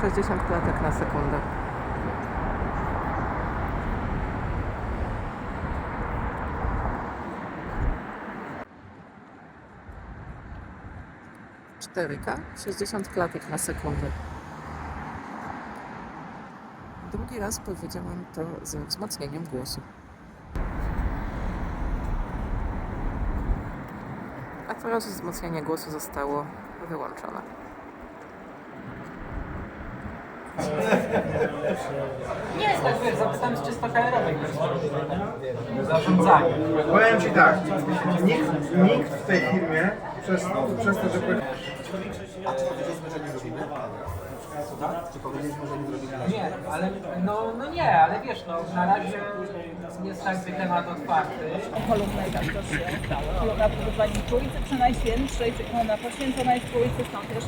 60 klatek na sekundę. Cztery K, 60 klatek na sekundę. Drugi raz powiedziałam to ze wzmocnieniem głosu. A teraz wzmocnienie głosu zostało wyłączone. Nie, tak wiesz, zapytam z czysto KR-owej Zarządzanie. Powiem Ci tak, nikt, nikt w tej firmie przez, przez to, że powiedział, Nie, ale no, no nie, ale wiesz, no na razie jest jakby temat otwarty. i tak to się stało. Kolumna powołani Trójcy Przenajświętszej, kolumna poświęcona jest Trójcy, stąd też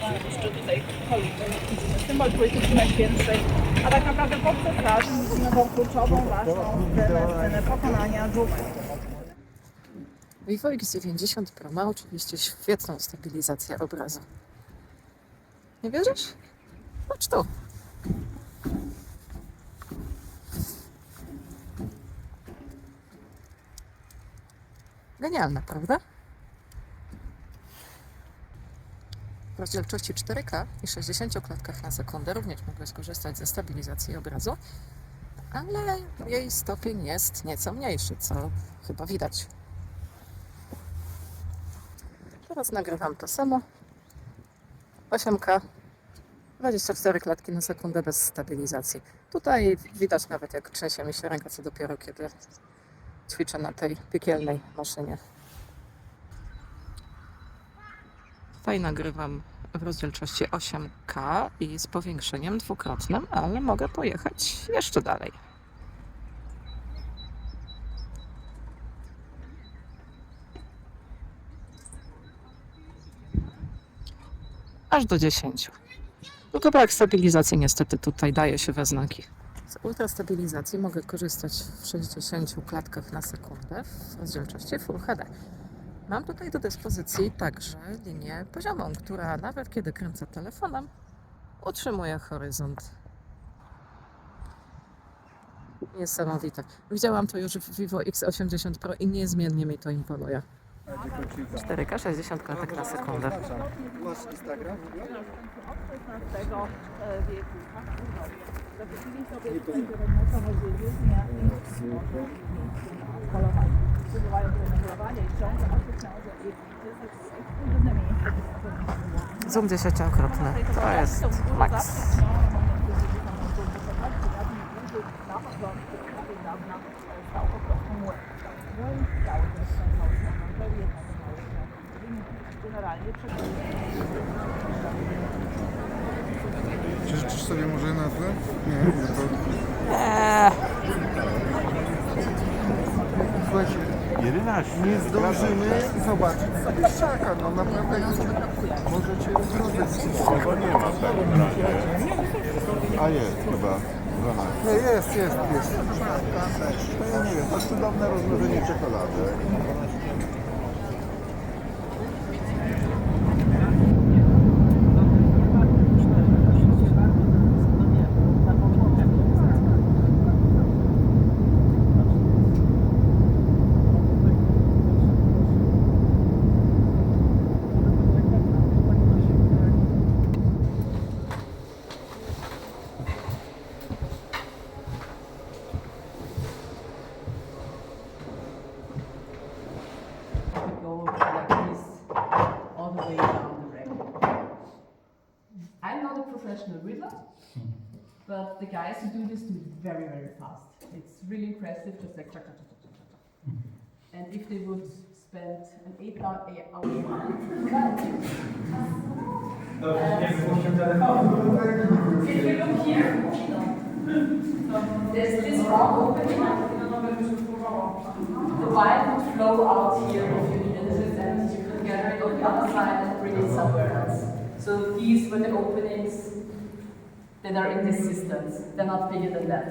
mamy jeszcze tutaj kolumnę, widzimy symbol Trójcy Przenajświętszej, a tak naprawdę pod cesarzem widzimy tą kluczową, ważną scenę, scenę pokonania dżuma. Vivo X90 Pro ma oczywiście świetną stabilizację obrazu. Nie wierzysz? Chodź tu. Genialna, prawda? W rozdzielczości 4K i 60 klatkach na sekundę również mogę skorzystać ze stabilizacji obrazu, ale jej stopień jest nieco mniejszy, co chyba widać. Teraz nagrywam to samo. 8K, 24 klatki na sekundę bez stabilizacji. Tutaj widać nawet jak trzęsie mi się ręka, co dopiero kiedy ćwiczę na tej piekielnej maszynie. Tutaj nagrywam w rozdzielczości 8K i z powiększeniem dwukrotnym, ale mogę pojechać jeszcze dalej. aż do 10. Tylko brak stabilizacji niestety tutaj daje się we znaki. Z ultrastabilizacji mogę korzystać w 60 klatkach na sekundę w rozdzielczości Full HD. Mam tutaj do dyspozycji także linię poziomą, która nawet kiedy kręcę telefonem, utrzymuje horyzont. Niesamowite. Widziałam to już w Vivo X80 Pro i niezmiennie mi to imponuje. 4K 60 klatek na sekundę. masz Instagram? Wieku. Sobie polowanie. I ciągle książę i to jest ekskluzywne max. Czy życzysz sobie może nazwę? Nie, nie to... Słuchajcie, 11. nie zdążymy zobaczyć sobie szaka, no naprawdę możecie rozeznać. Tego nie ma w takim razie. A jest chyba 12. Nie, jest, jest, jest. To ja nie wiem, to cudowne rozmnożenie czekolady. Professional riddler, but the guys who do this do it very, very fast. It's really impressive, just like chak, chak, chak, chak, chak. And if they would spend an eight hour, hour If you look here, there's this round opening. The wine would flow out here if you needed and you could gather it on the other side and bring it somewhere else. So these were the openings that are in this distance. They're not bigger than that.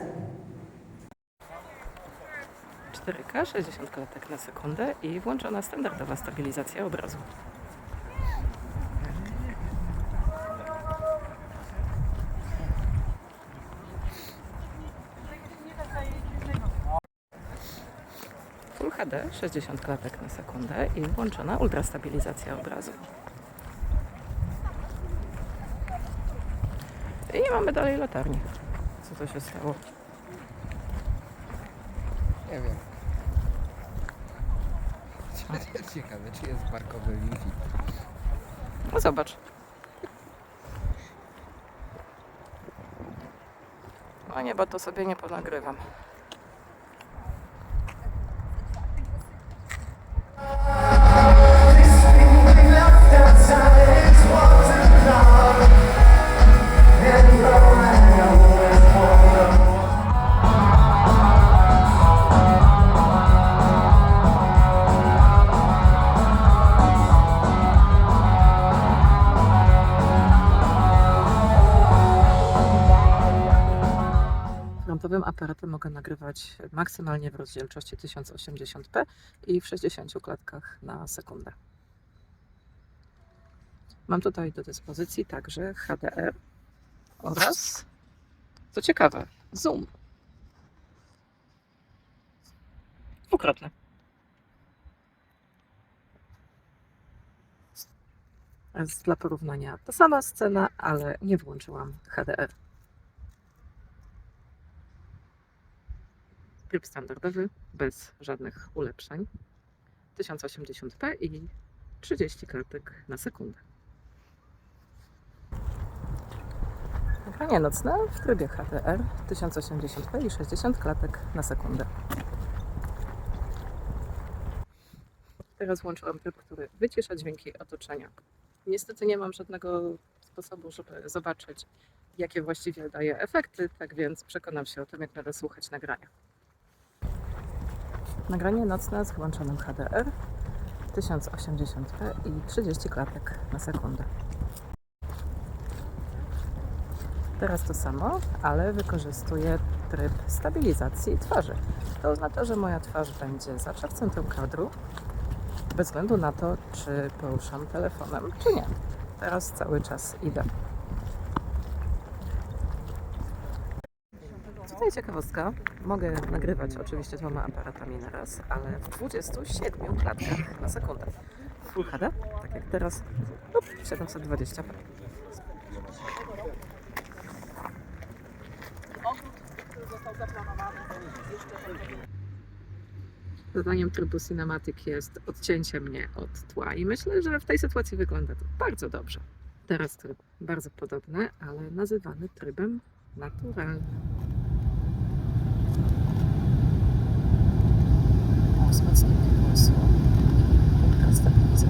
4K, 60 klatek na sekundę i włączona standardowa stabilizacja obrazu. Full HD, 60 klatek na sekundę i włączona ultrastabilizacja obrazu. I nie mamy dalej latarni. Co to się stało? Nie wiem. Ciekawe, czy jest parkowy Wi-Fi. No zobacz. O nie, bo to sobie nie ponagrywam. Frontowym aparatem mogę nagrywać maksymalnie w rozdzielczości 1080p i w 60 klatkach na sekundę. Mam tutaj do dyspozycji także HDR oraz, co ciekawe, zoom. Dwukrotny. Dla porównania ta sama scena, ale nie włączyłam HDR. Tryb standardowy, bez żadnych ulepszeń. 1080p i 30 klatek na sekundę. Nagranie nocne w trybie HDR 1080p i 60 klatek na sekundę. Teraz włączyłam tryb, który wycisza dźwięki otoczenia. Niestety nie mam żadnego sposobu, żeby zobaczyć, jakie właściwie daje efekty, tak więc przekonam się o tym, jak będę słuchać nagrania. Nagranie nocne z włączonym HDR 1080p i 30 klatek na sekundę. Teraz to samo, ale wykorzystuję tryb stabilizacji twarzy. To oznacza, że moja twarz będzie zawsze w centrum kadru, bez względu na to, czy poruszam telefonem, czy nie. Teraz cały czas idę. Tutaj ciekawostka. Mogę nagrywać oczywiście dwoma aparatami na raz, ale w 27 klatkach na sekundę. Full HD, tak jak teraz, lub 720p. Został zaplanowany jeszcze Zadaniem trybu Cinematic jest odcięcie mnie od tła i myślę, że w tej sytuacji wygląda to bardzo dobrze. Teraz tryb bardzo podobny, ale nazywany trybem naturalnym. Wzmacnianie głosu i ultrastabilizacja